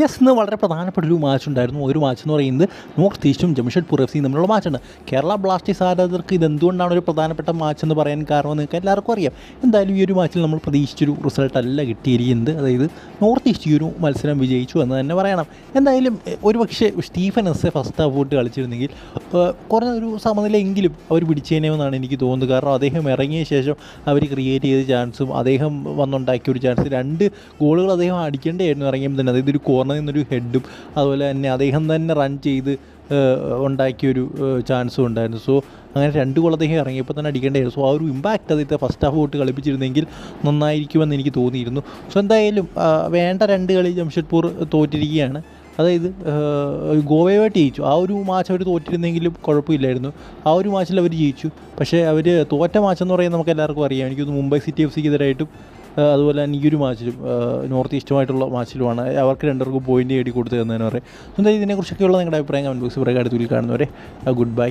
Yes ഇന്ന് വളരെ പ്രധാനപ്പെട്ട ഒരു മാച്ച് ഉണ്ടായിരുന്നു. ഒരു മാച്ച് എന്ന് പറയുന്നത് നോർത്ത് ഈസ്റ്റും ജംഷഡ്പൂർ എഫ് സിയും തമ്മിലുള്ള മാച്ചാണ് കേരള ബ്ലാസ്റ്റേഴ്സ് ആരാധകർക്ക് ഇത് എന്തുകൊണ്ടാണ് ഒരു പ്രധാനപ്പെട്ട മാച്ച് എന്ന് പറയാൻ കാരണം നിങ്ങൾക്ക് എല്ലാവർക്കും അറിയാം. എന്തായാലും ഈ ഒരു മാച്ചിൽ നമ്മൾ പ്രതീക്ഷിച്ചൊരു റിസൾട്ട് അല്ല കിട്ടിയിരിക്കുന്നത്. അതായത് നോർത്ത് ഈസ്റ്റ് ഈ ഒരു മത്സരം വിജയിച്ചു എന്ന് തന്നെ പറയണം. എന്തായാലും ഒരു ഒരുപക്ഷെ സ്റ്റീഫൻ എസ് ഫസ്റ്റ് ഹാഫ് പോയിട്ട് കളിച്ചിരുന്നെങ്കിൽ കുറഞ്ഞൊരു സമനിലയെങ്കിലും അവർ പിടിച്ചേനെയെന്നാണ് എനിക്ക് തോന്നുന്നത്. കാരണം അദ്ദേഹം ഇറങ്ങിയ ശേഷം അവർ ക്രിയേറ്റ് ചെയ്ത ചാൻസും അദ്ദേഹം വന്നുണ്ടാക്കിയ ഒരു ചാൻസ് രണ്ട് ഗോളുകൾ അദ്ദേഹം അടിക്കേണ്ടതായിരുന്നു ഇറങ്ങിയപ്പോൾ തന്നെ. അതായത് ഒരു കോർണറിൽ നിന്നൊരു ഹെഡും അതുപോലെ തന്നെ അദ്ദേഹം തന്നെ റൺ ചെയ്ത് ഉണ്ടാക്കിയൊരു ചാൻസും ഉണ്ടായിരുന്നു. സോ അങ്ങനെ രണ്ട് ഗോൾ അദ്ദേഹം ഇറങ്ങിയപ്പോൾ തന്നെ അടിക്കേണ്ടായിരുന്നു സോ ആ ഒരു ഇമ്പാക്റ്റ് അദ്ദേഹത്തെ ഫസ്റ്റ് ഹാഫ് തൊട്ട് കളിപ്പിച്ചിരുന്നെങ്കിൽ നന്നായിരിക്കുമെന്ന് എനിക്ക് തോന്നിയിരുന്നു. സോ എന്തായാലും വേണ്ട രണ്ട് കളി ജംഷഡ്പൂർ തോറ്റിരിക്കുകയാണ്. അതായത് ഗോവയുമായിട്ട് ജയിച്ചു. ആ ഒരു മാച്ച് അവർ തോറ്റിരുന്നെങ്കിലും കുഴപ്പമില്ലായിരുന്നു. ആ ഒരു മാച്ചിൽ അവർ ജയിച്ചു. പക്ഷേ അവർ തോറ്റ മാച്ച് എന്ന് പറയുന്നത് നമുക്ക് എല്ലാവർക്കും അറിയാം. എനിക്കൊന്ന് മുംബൈ സിറ്റി എഫ് സിക്ക് എതിരായിട്ടും ഏഹ്, അതുപോലെ തന്നെ ഈ ഒരു മാച്ചിലും നോർത്ത് ഈസ്റ്റുമായിട്ടുള്ള മാച്ചിലുമാണ്. അവർക്ക് രണ്ടുപേർക്കും പോയിന്റ് നേടി കൊടുത്തതെന്ന് തന്നെ പറയും. എന്തായാലും ഇതിനെക്കുറിച്ചൊക്കെയുള്ള നിങ്ങളുടെ അഭിപ്രായം കമന്റ് ബോക്സിൽ പറയുക. അടുത്ത വീട്ടിൽ കാണുന്നവരെ ഗുഡ് ബൈ